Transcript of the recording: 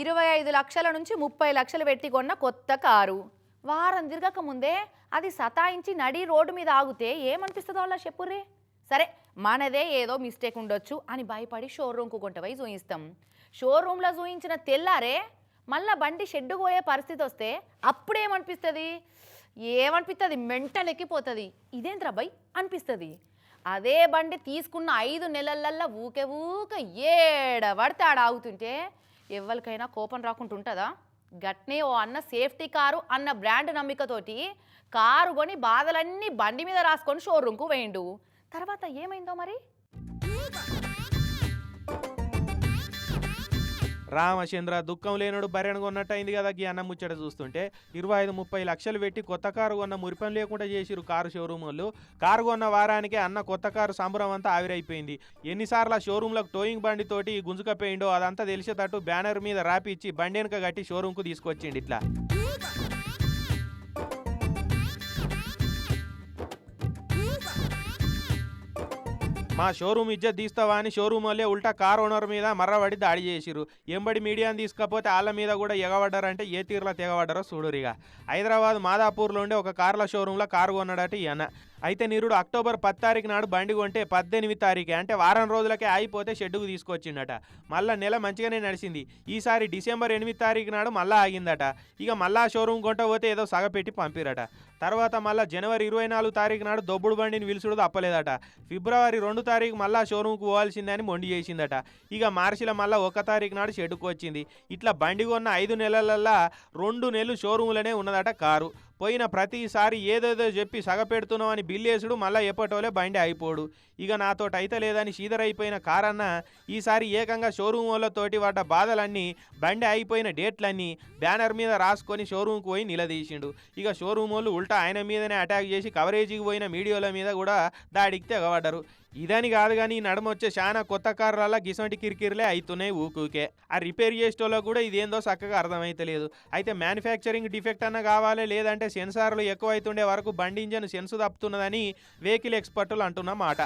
ఇరవై ఐదు లక్షల నుంచి ముప్పై లక్షలు పెట్టి కొన్న కొత్త కారు. వారం తిరగక ముందే అది సతాయించి నడి రోడ్డు మీద ఆగితే ఏమనిపిస్తుందో వాళ్ళ చెప్పుర్రే? సరే మనదే ఏదో మిస్టేక్ ఉండొచ్చు అని భయపడి షోరూమ్కు కొంట పోయి చూయిస్తాం షోరూంలో చూయించిన తెల్లారే మళ్ళా బండి షెడ్డు పోయే పరిస్థితి వస్తే అప్పుడేమనిపిస్తుంది? ఏమనిపిస్తుంది మెంటల్ ఎక్కిపోతుంది. ఇదేంట్రా బై? అనిపిస్తుంది. అదే బండి తీసుకున్న ఐదు నెలలల్లా ఊకే ఊక ఏడ పడితే ఆడ ఆగుతుంటే ఎవరికైనా కోపం రాకుండా ఉంటుందా? గట్నే ఓ అన్న సేఫ్టీ కారు అన్న బ్రాండ్ నమ్మికతోటి కారు కొని బాధలన్నీ బండి మీద రాసుకొని షోరూమ్కు వేయండు. తర్వాత ఏమైందో మరి? రామచంద్ర దుఃఖం లేనుడు బర్రెను కొన్నట్టు అయింది కదా గీ అన్న ముచ్చట చూస్తుంటే. ఇరవై ఐదు ముప్పై లక్షలు పెట్టి కొత్త కారు కొన్న మురిపం లేకుండా చేసిరు కారు షోరూమ్ వాళ్ళు. కారు కొన్న వారానికే అన్న కొత్త కారు సంబరం అంతా ఆవిరైపోయింది. ఎన్నిసార్లు ఆ షోరూంలకు టోయింగ్ బండి తోటి గుంజుకపోయిండో అదంతా తెలిసేటట్టు బ్యానర్ మీద రాపిచ్చి బండి వెనక కట్టి షోరూంకు తీసుకొచ్చిండు ఇట్లా మా షోరూమ్ ఇజ్జత్ తీస్తావా అని షోరూమ్ వాళ్ళే ఉల్టా కార్ ఓనర్ మీద మర్రబడి దాడి చేసిరు ఎంబడి మీడియాని తీసుకపోతే వాళ్ళ మీద కూడా ఎగబడ్డారంటే ఏ తీరులో తెగబడ్డారో చూడురిగా. హైదరాబాద్ మాదాపూర్లో ఉండే ఒక కార్ల షోరూంలో కారు కొన్నాడట ఈయన అయితే నిరుడు అక్టోబర్ పది తారీఖు నాడు బండి కొంటే పద్దెనిమిది తారీఖే అంటే వారం రోజులకే ఆగిపోతే షెడ్డుకు తీసుకొచ్చిండట. మళ్ళా నెల మంచిగానే నడిచింది. ఈసారి డిసెంబర్ ఎనిమిది తారీఖు నాడు మళ్ళా ఆగిందట. ఇక మళ్ళా షోరూమ్ కొంట పోతే ఏదో సగపెట్టి పంపిరట. తర్వాత మళ్ళా జనవరి ఇరవై నాలుగు తారీఖు నాడు దొబ్బుడు బండిని విలుసుడు తప్పలేదట ఫిబ్రవరి రెండు తారీఖు మళ్ళా షోరూమ్కు పోవాల్సిందని మొండి చేసిందట. ఇక మార్చిలో మళ్ళా ఒక తారీఖు నాడు షెడ్డుకు వచ్చింది. ఇట్లా బండి కొన్న ఐదు నెలలల్లా రెండు నెలలు షోరూమ్లోనే ఉన్నదట కారు. పోయిన ప్రతిసారి ఏదేదో చెప్పి సగపెడుతున్నావు అని బిల్లేసుడు మళ్ళీ ఎప్పటోలే బండి అయిపోడు. ఇక నాతోటి అయితే లేదని షీదరైపోయిన కారన్న ఈసారి ఏకంగా షోరూమ్ వాళ్ళతోటి పడ్డ బాధలన్నీ బండి అయిపోయిన డేట్లన్నీ బ్యానర్ మీద రాసుకొని షోరూమ్కి పోయి నిలదీసిండు. ఇక షోరూమ్ వాళ్ళు ఉల్టా ఆయన మీదనే అటాక్ చేసి కవరేజీకి పోయిన మీడియోల మీద కూడా దాడికి తెగబడ్డారు. ఇదని కాదు కానీ ఈ నడుమ వచ్చే చాలా కొత్త కార్ల గిసంటి కిరికిరిలే అవుతున్నాయి ఊకూకే. ఆ రిపేర్ చేసేటోలో కూడా ఇదేందో చక్కగా అర్థమైతలేదు. అయితే మ్యానుఫ్యాక్చరింగ్ డిఫెక్ట్ అన్న కావాలి లేదంటే సెన్సార్లు ఎక్కువ అవుతుండే వరకు బండి ఇంజన్ సెన్స్ తప్పుతున్నదని వెహికల్ ఎక్స్పర్టులు అంటున్న మాట.